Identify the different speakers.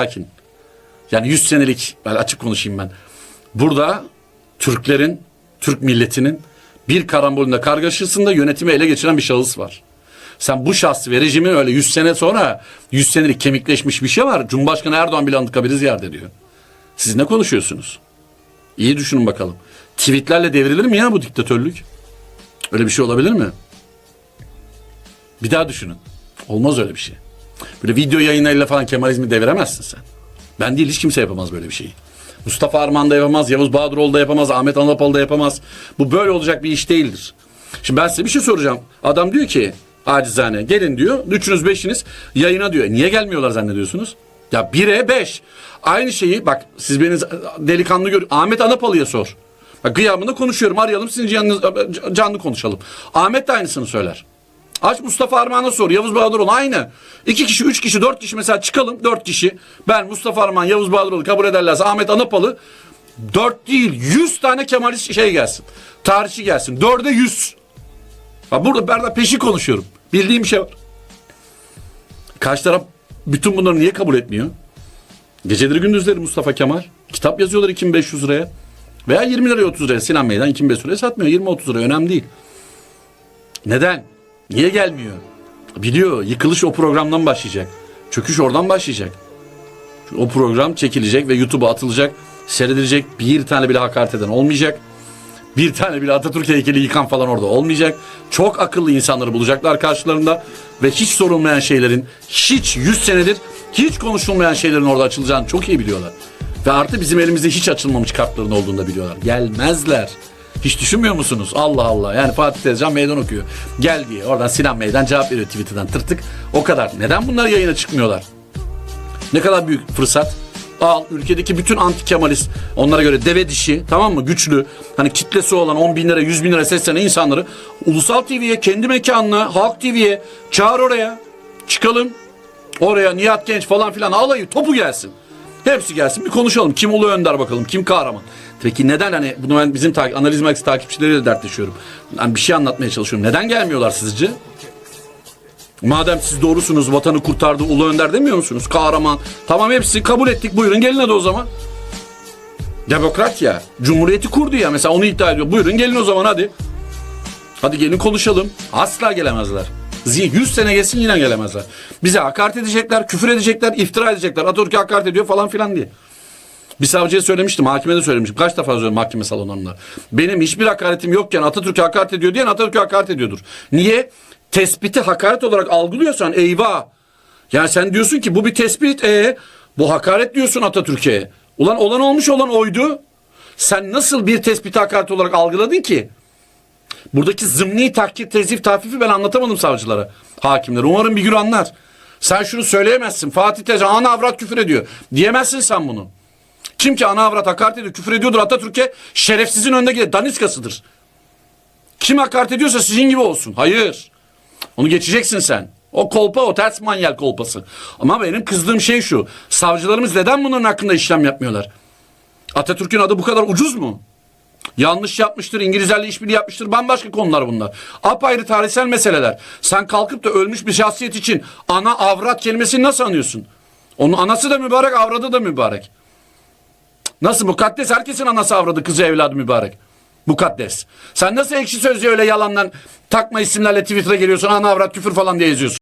Speaker 1: sakin. Yani 100 senelik ben açık konuşayım ben. Burada Türklerin, Türk milletinin bir karambolünde kargaşasında yönetimi ele geçiren bir şahıs var. Sen bu şahsı ve rejimin öyle 100 sene sonra 100 senelik kemikleşmiş bir şey var. Cumhurbaşkanı Erdoğan bile anıtkabiri ziyaret ediyor. Siz ne konuşuyorsunuz? İyi düşünün bakalım. Tweetlerle devrilir mi ya bu diktatörlük? Öyle bir şey olabilir mi? Bir daha düşünün. Olmaz öyle bir şey. Böyle video yayınlarıyla falan Kemalizmi deviremezsin sen. Ben değil hiç kimse yapamaz böyle bir şeyi. Mustafa Arman da yapamaz, Yavuz Bahadıroğlu da yapamaz, Ahmet Anadolu da yapamaz. Bu böyle olacak bir iş değildir. Şimdi ben size bir şey soracağım. Adam diyor ki acizane gelin diyor. Üçünüz beşiniz yayına diyor. Niye gelmiyorlar zannediyorsunuz? Ya bire beş. Aynı şeyi bak siz beni delikanlı gör. Ahmet Anapalı'ya sor. Bak gıyabında konuşuyorum arayalım sizin canınız, canlı konuşalım. Ahmet de aynısını söyler. Aç Mustafa Armağan'a sor. Yavuz Bahadıroğlu aynı. İki kişi, üç kişi, dört kişi mesela çıkalım. Dört kişi. Ben Mustafa Armağan, Yavuz Bahadıroğlu kabul ederlerse Ahmet Anapalı. Dört değil, yüz tane Kemalist şey gelsin. Tarihçi gelsin. Dörde yüz. Ha burada ben de peşi konuşuyorum. Bildiğim şey var. Karşı taraf bütün bunları niye kabul etmiyor? Geceleri gündüzleri Mustafa Kemal. Kitap yazıyorlar 2500 liraya. Veya 20 liraya 30 liraya. Sinan Meydan 2500 liraya satmıyor. 20-30 liraya önemli değil. Neden? Niye gelmiyor? Biliyor yıkılış o programdan başlayacak. Çöküş oradan başlayacak. O program çekilecek ve YouTube'a atılacak. Seyredilecek bir tane bile hakaret eden olmayacak. Bir tane bile Atatürk heykeli yıkan falan orada olmayacak. Çok akıllı insanları bulacaklar karşılarında. Ve hiç sorulmayan şeylerin, hiç 100 senedir hiç konuşulmayan şeylerin orada açılacağını çok iyi biliyorlar. Ve artı bizim elimizde hiç açılmamış kartların olduğunu da biliyorlar. Gelmezler. Hiç düşünmüyor musunuz? Allah Allah. Yani Fatih Tezcan meydan okuyor. Gel diye. Oradan Sinan Meydan cevap veriyor Twitter'dan tırtık. O kadar. Neden bunlar yayına çıkmıyorlar? Ne kadar büyük fırsat. Al ülkedeki bütün anti Kemalist onlara göre deve dişi tamam mı güçlü hani kitlesi olan 10 bin lira 100 bin lira seslenen insanları Ulusal TV'ye kendi mekanına Halk TV'ye çağır oraya çıkalım oraya Nihat Genç falan filan alayı topu gelsin. Hepsi gelsin bir konuşalım. Kim ulu önder bakalım. Kim kahraman. Peki neden hani bunu ben bizim takip, analiz merkezi takipçileriyle dertleşiyorum. Hani bir şey anlatmaya çalışıyorum. Neden gelmiyorlar sizce? Madem siz doğrusunuz vatanı kurtardı ulu önder demiyor musunuz? Kahraman. Tamam hepsi kabul ettik buyurun gelin hadi o zaman. Demokrat ya. Cumhuriyeti kurdu ya mesela onu iddia ediyor. Buyurun gelin o zaman hadi. Hadi gelin konuşalım. Asla gelemezler. Zi- 100 sene geçsin yine gelemezler. Bize hakaret edecekler, küfür edecekler, iftira edecekler. Atatürk'e hakaret ediyor falan filan diye. Bir savcıya söylemiştim, hakime de söylemiştim. Kaç defa söyledim mahkeme salonlarında. Benim hiçbir hakaretim yokken Atatürk'e hakaret ediyor diyen Atatürk'e hakaret ediyordur. Niye? Tespiti hakaret olarak algılıyorsan eyvah. Yani sen diyorsun ki bu bir tespit. E, bu hakaret diyorsun Atatürk'e. Ulan olan olmuş olan oydu. Sen nasıl bir tespiti hakaret olarak algıladın ki? Buradaki zımni tahkir, tezif, tahfifi ben anlatamadım savcılara, hakimlere. Umarım bir gün anlar. Sen şunu söyleyemezsin. Fatih Tecan ana avrat küfür ediyor. Diyemezsin sen bunu. Kim ki ana avrat hakaret ediyor, küfür ediyordur Atatürk'e şerefsizin önünde gider. Daniskasıdır. Kim hakaret ediyorsa sizin gibi olsun. Hayır. Onu geçeceksin sen. O kolpa o ters manyel kolpası. Ama benim kızdığım şey şu. Savcılarımız neden bunların hakkında işlem yapmıyorlar? Atatürk'ün adı bu kadar ucuz mu? Yanlış yapmıştır, İngilizlerle işbirliği yapmıştır. Bambaşka konular bunlar. Apayrı tarihsel meseleler. Sen kalkıp da ölmüş bir şahsiyet için ana avrat kelimesini nasıl anıyorsun? Onun anası da mübarek, avradı da mübarek. Nasıl mukaddes? Herkesin anası avradı, kızı evladı mübarek. Mukaddes. Sen nasıl ekşi sözlüğe öyle yalandan takma isimlerle Twitter'a geliyorsun, ana avrat küfür falan diye yazıyorsun?